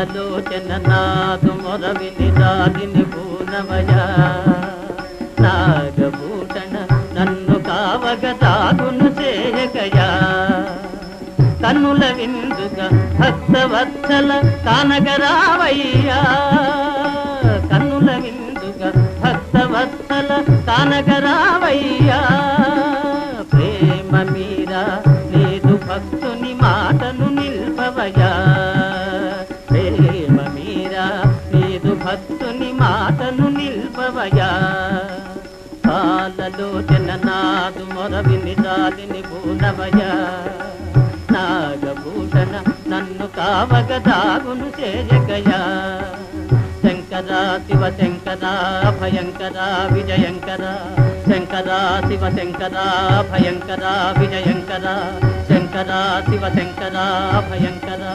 పాలలోచన నాదు మొరవిని దాదిని పూనమయ నాగభూషణ నన్ను కావగ తాగును చేయకయా కన్నుల విందుగా భక్తవత్సల కానగరావయ్యా. కన్నుల విందుగా భక్తవత్సల కానగరావయ్యా ప్రేమ మీరా లేదు భక్తుని మా భక్తుని మాటను నిల్పవయా పాలలోచన నాదు మొరవిని దాలిని భూనవయా నాగభూషణ నన్ను కావగ దాగును చేయగయా శంకర శివ శంకర భయంకర విజయంకర. శంకర శివ శంకర భయంకర విజయంకర. శంకర శివ శంకర భయంకర.